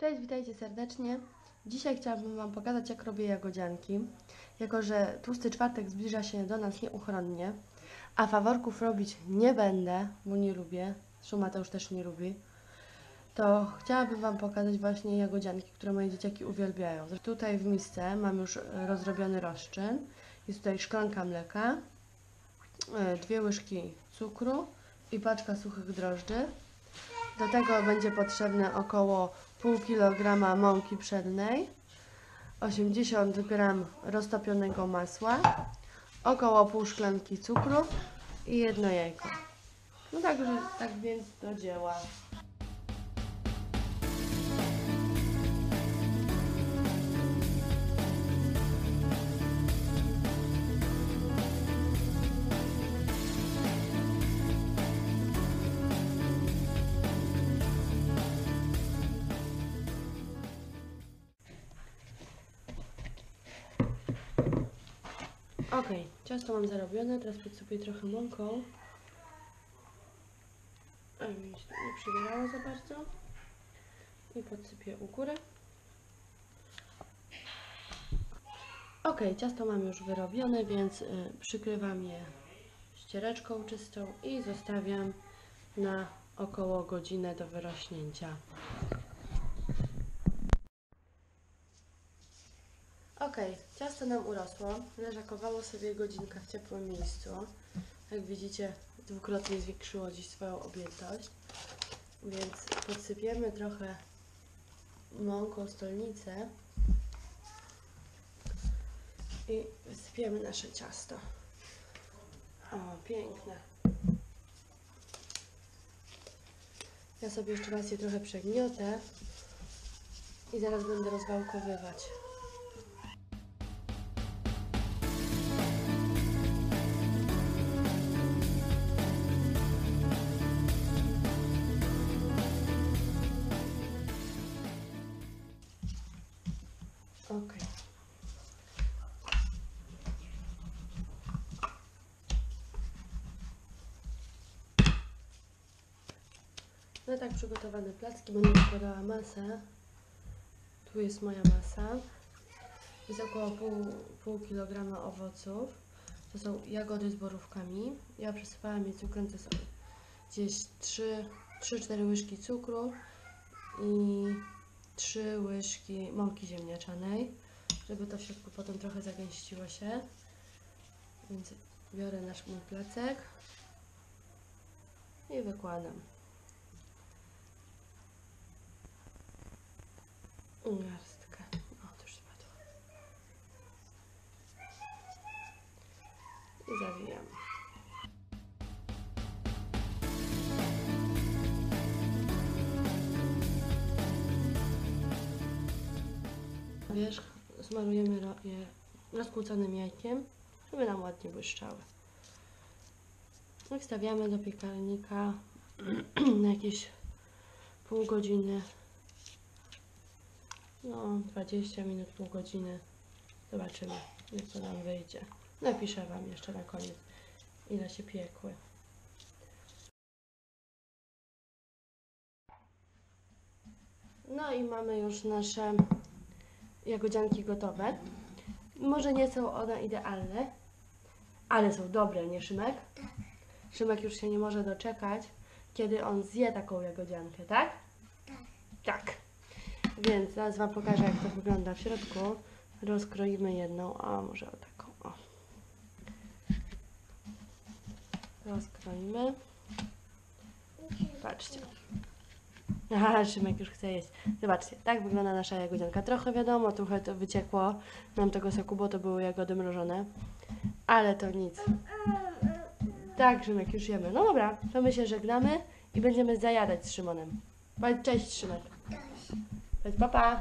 Cześć, witajcie serdecznie. Dzisiaj chciałabym Wam pokazać, jak robię jagodzianki. Jako, że tłusty czwartek zbliża się do nas nieuchronnie, a faworków robić nie będę, bo nie lubię, zresztą Mateusz też nie lubi, to chciałabym Wam pokazać właśnie jagodzianki, które moje dzieciaki uwielbiają. Tutaj w misce mam już rozrobiony rozczyn. Jest tutaj szklanka mleka, e, dwie łyżki cukru i paczka suchych drożdży. Do tego będzie potrzebne około pół kilograma mąki pszennej, 80 gram roztopionego masła, około pół szklanki cukru i jedno jajko. No także, tak więc do dzieła. Ok, ciasto mam zarobione, teraz podsypię trochę mąką. A mi się nie przybierało za bardzo. I podsypię u góry. Ok, ciasto mam już wyrobione, więc y, przykrywam je ściereczką czystą i zostawiam na około godzinę do wyrośnięcia. Ok, ciasto nam urosło, leżakowało sobie godzinkę w ciepłym miejscu. Jak widzicie, dwukrotnie zwiększyło dziś swoją objętość. Więc podsypiemy trochę mąką stolnicę i wysypiemy nasze ciasto. O, piękne. Ja sobie jeszcze raz je trochę przegniotę i zaraz będę rozwałkowywać. Ok. No tak przygotowane placki będę wkładała masę. Tu jest moja masa. Jest około pół, pół kilograma owoców. To są jagody z borówkami. Ja przesypałam je cukrem, to są gdzieś 3-4 łyżki cukru i 3 łyżki mąki ziemniaczanej, żeby to w środku potem trochę zagęściło się. Więc biorę nasz mój plecek i wykładam. Wierzch smarujemy je rozkłóconym jajkiem, żeby nam ładnie błyszczały. I wstawiamy do piekarnika na jakieś pół godziny. No, 20 minut, pół godziny. Zobaczymy, jak to nam wyjdzie. Napiszę Wam jeszcze na koniec, ile się piekły. No i mamy już nasze jagodzianki gotowe. Może nie są one idealne, ale są dobre, nie Szymek? Szymek już się nie może doczekać, kiedy on zje taką jagodziankę, tak? Tak. Więc zaraz Wam pokażę, jak to wygląda w środku. Rozkroimy jedną, a może o taką, o. Rozkroimy. Patrzcie. Aha, Szymek już chce jeść. Zobaczcie, tak wygląda nasza jagodzianka. Trochę wiadomo, trochę to wyciekło nam tego soku, bo to były jagody mrożone. Ale to nic. Tak, Szymek, już jemy. No dobra, to my się żegnamy i będziemy zajadać z Szymonem. Cześć, Szymek. Powiedz papa.